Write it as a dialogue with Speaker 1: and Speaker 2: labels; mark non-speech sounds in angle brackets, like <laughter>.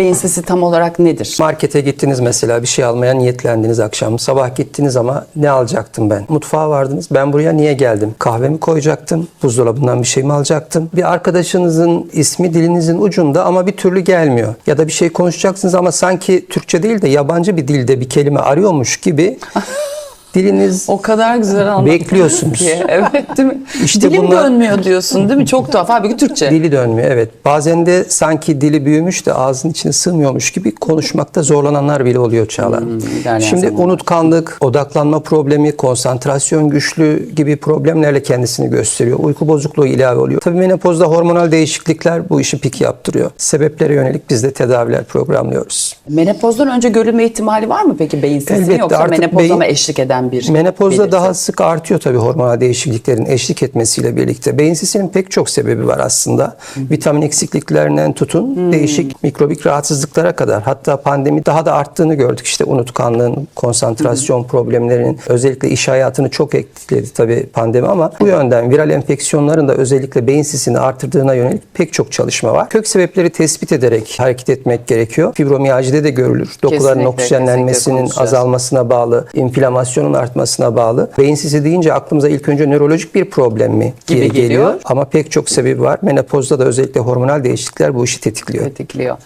Speaker 1: Beyin sisi tam olarak nedir?
Speaker 2: Markete gittiniz mesela bir şey almaya niyetlendiniz akşam. Sabah gittiniz ama ne alacaktım ben? Mutfağa vardınız. Ben buraya niye geldim? Kahvemi koyacaktım. Buzdolabından bir şey mi alacaktım? Bir arkadaşınızın ismi dilinizin ucunda ama bir türlü gelmiyor. Ya da bir şey konuşacaksınız ama sanki Türkçe değil de yabancı bir dilde bir kelime arıyormuş gibi <laughs> diliniz
Speaker 1: O kadar güzel anlattın
Speaker 2: Bekliyorsunuz.
Speaker 1: ki. <laughs> Evet değil mi?
Speaker 2: İşte
Speaker 1: Dilim
Speaker 2: bunlar-
Speaker 1: dönmüyor diyorsun değil mi? Çok tuhaf. Halbuki Türkçe.
Speaker 2: Dili dönmüyor evet. Bazen de sanki dili büyümüş de ağzın içine sığmıyormuş gibi konuşmakta zorlananlar bile oluyor Çağla.
Speaker 1: ilerleyen
Speaker 2: Şimdi
Speaker 1: zamanlarda.
Speaker 2: unutkanlık, odaklanma problemi, konsantrasyon güçlüğü gibi problemlerle kendisini gösteriyor. Uyku bozukluğu ilave oluyor. Tabii menopozda hormonal değişiklikler bu işi pik yaptırıyor. Sebeplere yönelik biz de tedaviler programlıyoruz.
Speaker 1: Menopozdan önce görülme ihtimali var mı peki beyin sisinin
Speaker 2: Elbette,
Speaker 1: yoksa menopozda
Speaker 2: beyin-
Speaker 1: mı eşlik eden bir
Speaker 2: Menopozda
Speaker 1: belirti?
Speaker 2: daha sık artıyor tabii hormonal değişikliklerin eşlik etmesiyle birlikte. Beyin sisinin pek çok sebebi var aslında. Vitamin eksikliklerinden tutun değişik mikrobik rahatsızlıklara kadar. Hatta pandemi daha da arttığını gördük. İşte unutkanlığın, konsantrasyon problemlerinin özellikle iş hayatını çok etkiledi tabii pandemi ama bu yönden viral enfeksiyonların da özellikle beyin sisini artırdığına yönelik pek çok çalışma var. Kök sebepleri tespit ederek hareket etmek gerekiyor. Fibromiyajide de görülür. Dokuların oksijenlenmesinin
Speaker 1: kesinlikle
Speaker 2: azalmasına bağlı, inflamasyonun artmasına bağlı. Beyin sisi deyince aklımıza ilk önce nörolojik bir problem mi
Speaker 1: Gibi geliyor.
Speaker 2: geliyor. Ama pek çok sebebi var. Menopozda da özellikle hormonal değişiklikler bu işi tetikliyor.
Speaker 1: tetikliyor.